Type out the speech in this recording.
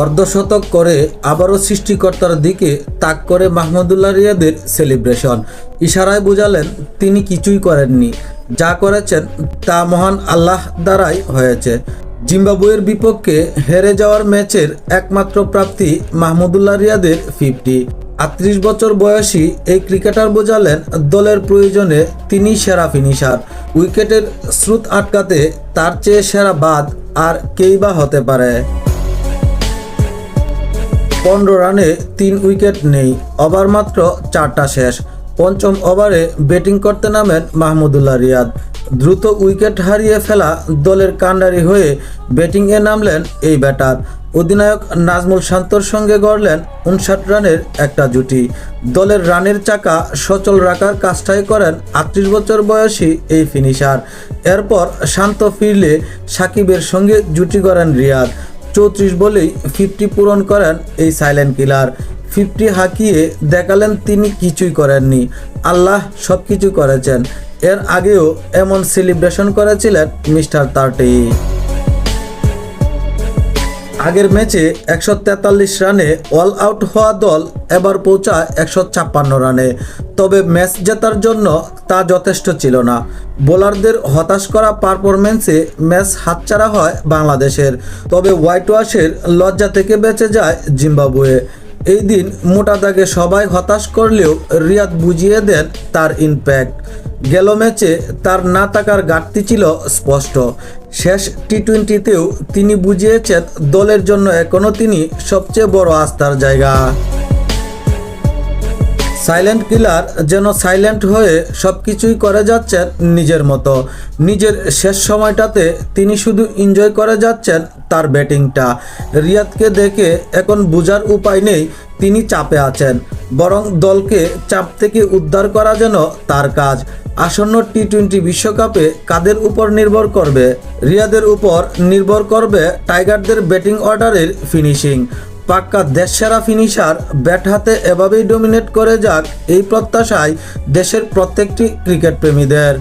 অর্ধশতক করে আবারও সৃষ্টিকর্তার দিকে তাক করে মাহমুদুল্লাহ রিয়াদের সেলিব্রেশন। ইশারায় বুঝালেন, তিনি কিছুই করেননি। যা করেছেন তা মহান আল্লাহ দ্বারাই হয়েছে। জিম্বাবুয়ের বিপক্ষে হেরে যাওয়ার ম্যাচের একমাত্র প্রাপ্তি মাহমুদুল্লাহ রিয়াদের ফিফটি। আটত্রিশ বছর বয়সী এই ক্রিকেটার বোঝালেন, দলের প্রয়োজনে তিনি সেরা ফিনিশার। উইকেটের স্রোত আটকাতে তার চেয়ে সেরা বাদ আর কেই বা হতে পারে। পনেরো রানে তিন উইকেট নেই, ওভার মাত্র চারটা শেষ। পঞ্চম ওভারে ব্যাটিং করতে নামেন মাহমুদুল্লাহ রিয়াদ। দ্রুত উইকেট হারিয়ে ফেলা দলের কাণ্ডারি হয়ে ব্যাটিংয়ে নামলেন এই ব্যাটার। অধিনায়ক নাজমুল শান্তর সঙ্গে গড়লেন উনষাট রানের একটা জুটি। দলের রানের চাকা সচল রাখার কাজটাই করেন আটত্রিশ বছর বয়সী এই ফিনিশার। এরপর শান্ত ফিরলে সাকিবের সঙ্গে জুটি করেন রিয়াদ। চৌত্রিশ বলেই ফিফটি পূরণ করেন এই সাইলেন্ট কিলার ফিফটি হাঁকিয়ে দেখালেন তিনি কিছুই করেননি। আল্লাহ সব কিছু করেছেন। এর আগেও এমন সেলিব্রেশন করেছিলেন মিস্টার তার্টি। আগের ম্যাচে একশো তেতাল্লিশ রানে অল আউট হওয়া দল এবার পৌঁছায় একশো ছাপ্পান্ন রানে। তবে ম্যাচ জেতার জন্য তা যথেষ্ট ছিল না। বোলারদের হতাশ করা পারফরমেন্সে ম্যাচ হাতছাড়া হয় বাংলাদেশের। তবে হোয়াইট ওয়াশের লজ্জা থেকে বেঁচে যায় জিম্বাবুয়ে। এই দিন মোটা দাগে সবাই হতাশ করলেও রিয়াদ বুঝিয়ে দেন তার ইম্প্যাক্ট গেল ম্যাচে তার না থাকার ঘাটতি ছিল স্পষ্ট। শেষ টি টোয়েন্টিতেও তিনি বুঝিয়েছেন, দলের জন্য এখনও তিনি সবচেয়ে বড় আস্থার জায়গা। সাইলেন্ট কিলার যেন সাইলেন্ট হয়ে সব কিছুই করে যাচ্ছেন নিজের মতো। নিজের শেষ সময়টাতে তিনি শুধু এনজয় করে যাচ্ছেন তার ব্যাটিংটা। রিয়াদকে দেখে এখন বোঝার উপায় নেই, তিনি চাপে আছেন। বরং দলকে চাপ থেকে উদ্ধার করা যেন তার কাজ। আসন্ন টি টোয়েন্টি বিশ্বকাপে কাদের উপর নির্ভর করবে? রিয়াদের উপর নির্ভর করবে টাইগারদের ব্যাটিং অর্ডারের ফিনিশিং। পাক্কা দেশসেরা ফিনিশার ব্যাট হাতে এভাবেই ডোমিনেট করে যাক এই প্রত্যাশায় দেশের প্রত্যেকটি ক্রিকেট প্রেমীদের